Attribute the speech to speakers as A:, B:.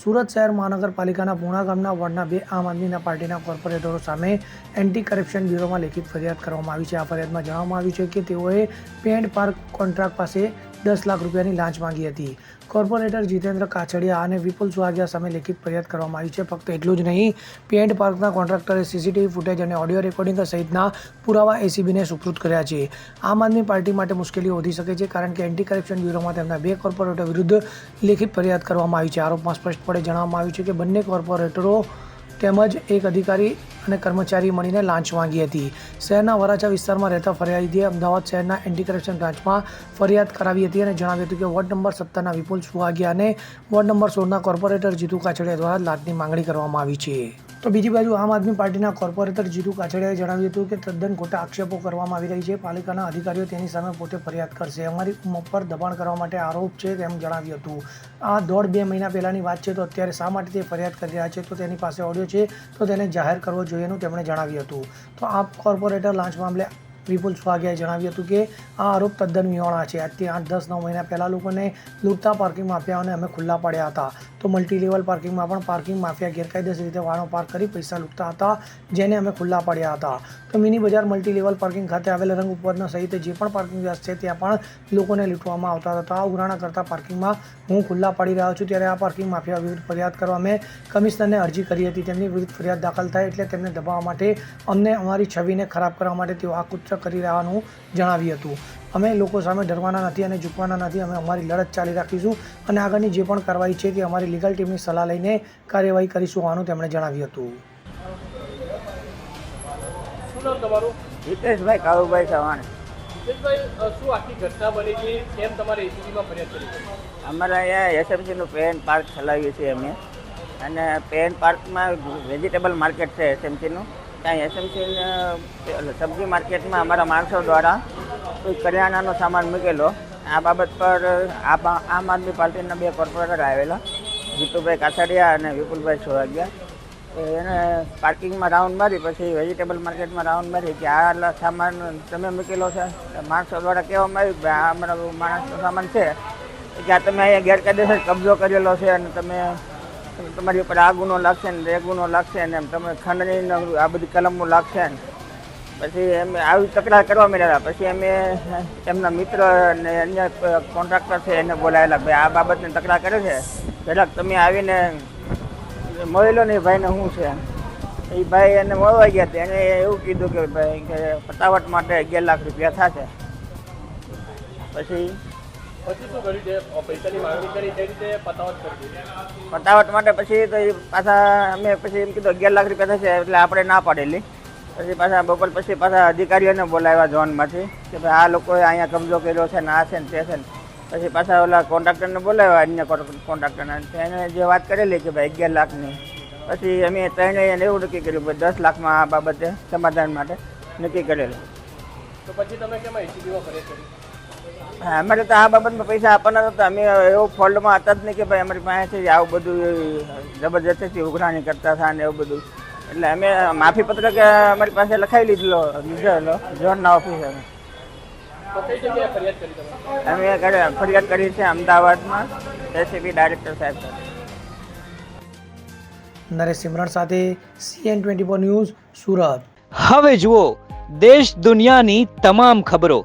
A: સુરત શહેર મહાનગરપાલિકાના પૂણા ગામના વોર્ડના બે આમ આદમીના પાર્ટીના કોર્પોરેટરો સામે એન્ટી કરપ્શન બ્યુરોમાં લેખિત ફરિયાદ કરવામાં આવી છે. આ ફરિયાદમાં જણાવવામાં આવ્યું છે કે તેઓએ પેન્ટ પાર્ક કોન્ટ્રાક્ટ પાસે દસ લાખ રૂપિયાની લાંચ માંગી હતી. કોર્પોરેટર જીતેન્દ્ર કાછડિયા અને વિપુલ સુહાગિયા સામે લેખિત ફરિયાદ કરવામાં આવી છે. ફક્ત એટલું જ નહીં, પેન્ટ પાર્કના કોન્ટ્રાક્ટરે સીસીટીવી ફૂટેજ અને ઓડિયો રેકોર્ડિંગ સહિતના પુરાવા એસીબીને સુપૃત કર્યા છે. આમ આદમી પાર્ટી માટે મુશ્કેલીઓ વધી શકે છે કારણ કે એન્ટી કરપ્શન બ્યુરોમાં તેમના બે કોર્પોરેટર વિરુદ્ધ લેખિત ફરિયાદ કરવામાં આવી છે. આરોપમાં સ્પષ્ટપણે જણાવવામાં આવ્યું છે કે બંને કોર્પોરેટરો તેમજ એક અધિકારી અને કર્મચારી મળીને લાંચ માંગી હતી. શહેરના વરાછા વિસ્તારમાં રહેતા ફરિયાદીએ અમદાવાદ શહેરના એન્ટી કરપ્શન બ્રાન્ચમાં ફરિયાદ કરાવી હતી અને જણાવ્યું હતું કે વોર્ડ નંબર સત્તરના વિપુલ સુવાગિયા અને વોર્ડ નંબર સોળના કોર્પોરેટર જીતુ કાછડિયા દ્વારા લાંચની માંગણી કરવામાં આવી છે. તો બીજી બાજુ આમ આદમી પાર્ટીના કોર્પોરેટર જીતુ કાછડિયાએ જણાવ્યું હતું કે તદ્દન ખોટા આક્ષેપો કરવામાં આવી રહી છે. પાલિકાના અધિકારીઓ તેની સામે પોતે ફરિયાદ કરશે. અમારી ઉંમર પર દબાણ કરવા માટે આરોપ છે તેમ જણાવ્યું હતું. આ દોઢ બે મહિના પહેલાંની વાત છે, તો અત્યારે શા માટે તે ફરિયાદ કરી રહ્યા છે? તો તેની પાસે ઓડિયો છે, તો તેને જાહેર કરવો જોઈએનું તેમણે જણાવ્યું હતું. તો આ કોર્પોરેટર, લાંચ મામલે વિપુલ સ્વાગિયાએ જણાવ્યું હતું કે આ આરોપ તદ્દન વિહોણા છે. આજથી આઠ, દસ, નવ મહિના પહેલાં લોકોને લૂંટતા પાર્કિંગ માફિયાઓને અમે ખુલ્લા પાડ્યા હતા. તો મલ્ટી લેવલ પાર્કિંગમાં પણ પાર્કિંગ માફિયા ગેરકાયદેસર રીતે વાહનો પાર્ક કરી પૈસા લૂંટતા હતા, જેને અમે ખુલ્લા પાડ્યા હતા. તો મિની બજાર મલ્ટી લેવલ પાર્કિંગ ખાતે આવેલ રંગ ઉપરના સહિત જે પણ પાર્કિંગ વ્યાસ છે, ત્યાં પણ લોકોને લૂંટવામાં આવતા હતા. આ ઉઘરાણા કરતા પાર્કિંગમાં હું ખુલ્લા પાડી રહ્યો છું, ત્યારે આ પાર્કિંગ માફિયા વિરુદ્ધ ફરિયાદ કરવા અમે કમિશનરને અરજી કરી હતી. તેમની વિરુદ્ધ ફરિયાદ દાખલ થાય એટલે તેમને દબાવવા માટે અમને અમારી છબીને ખરાબ કરવા માટે તેઓ આ કૃત્ય કરી રહેવાનું જણાવ્યું હતું. અમે લોકો સામે ડરવાના નથી અને ઝૂકવાના નથી. અમે અમારી લડત ચાલી રાખીશું અને આગળની જે પણ કાર્યવાહી છે તે અમારી લીગલ ટીમની સલાહ લઈને કાર્યવાહી કરીશું હોવાનું તેમણે જણાવ્યું હતું.
B: હિતેશભાઈ કાળુભાઈ ચૌહાણ
C: જીતેશભાઈ અ, શું આખી ઘટના બની છે? કેમ તમારે એસીબીમાં ફરિયાદ કરી છે?
B: અમારે અહીંયા એસએમસીનું પેન પાર્ક ચલાવીએ છીએ અમે. અને પેન પાર્કમાં વેજીટેબલ માર્કેટ છે એસએમસીનું. ત્યાં એસએમસી સબ્જી માર્કેટમાં અમારા માણસો દ્વારા કોઈ કરિયાણાનો સામાન મૂકેલો. આ બાબત પર આમ આદમી પાર્ટીના બે કોર્પોરેટર આવેલા, જીતુભાઈ કાછડિયા અને વિપુલભાઈ સોહાગિયા. એને પાર્કિંગમાં રાઉન્ડ મારી, પછી વેજીટેબલ માર્કેટમાં રાઉન્ડ મારી કે આ સામાન તમે મૂકેલો છે. માણસો દ્વારા કહેવામાં આવ્યું કે આ અમારો માણસનો સામાન છે. કે આ તમે અહીંયા ગેરકાયદેસર કબજો કરેલો છે અને તમે તમારી ઉપર આ ગુનો લાગશે ને એ ગુનો લાગશે ને એમ તમે ખંડણી આ બધી કલમો લાગશે ને. પછી એમ આવી તકરાર કરવા માંડ્યા પછી અમે એમના મિત્ર અને અન્ય કોન્ટ્રાક્ટર છે એને બોલાવેલા, ભાઈ, આ બાબતને તકરાર કરે છે. જરાક તમે આવીને મળેલો ને ભાઈને શું છે એ ભાઈ એને મળવા ગયા હતા. એને એવું કીધું કે, ભાઈ, કે પતાવટ માટે અગિયાર લાખ રૂપિયા થશે. પછી
C: પતાવટ
B: માટે પછી તો એ પાછા અમે પછી એમ કીધું અગિયાર લાખ રૂપિયા થશે એટલે આપણે ના પાડેલી. પછી પાછા બપોર પછી પાછા અધિકારીઓને બોલાવ્યા ઝોનમાંથી કે ભાઈ આ લોકોએ અહીંયા કબજો કર્યો છે ને આ છે ને તે છે ને. પછી પાછા ઓલા કોન્ટ્રાક્ટરને બોલાવ્યા અન્ય કોન્ટ્રાક્ટરને. એને જે વાત કરેલી કે ભાઈ અગિયાર લાખની. પછી અમે ત્રણેય એવું નક્કી કર્યું ભાઈ દસ લાખમાં આ બાબતે સમાધાન માટે નક્કી કરેલું.
C: તો પછી તમે કેમ એસીબીમાં ફરિયાદ કરી
B: હા, અમારે તો આ બાબતમાં પૈસા આપવાના હતા અમે એવો ફોલ્ડમાં હતા જ નહીં કે ભાઈ અમારી પાસે છે આવું બધું જબરજસ્તીથી ઉઘરાણી કરતા હતા ને એવું બધું. એટલે અમે માફી પત્રક અમારી પાસે લખાવી લીધેલો લીધેલો ઝોનના ઓફિસર.
C: તો કઈ જગ્યાએ ફરિયાદ કરી તમે
B: અમે કરે- ફરિયાદ કરી છે અમદાવાદમાં એસીબી ડાયરેક્ટર સાહેબ સાથે.
A: નરેશ સિમરણ સાથે CN twenty four news Surat.
D: હવે જુઓ દેશ દુનિયાની તમામ ખબરો.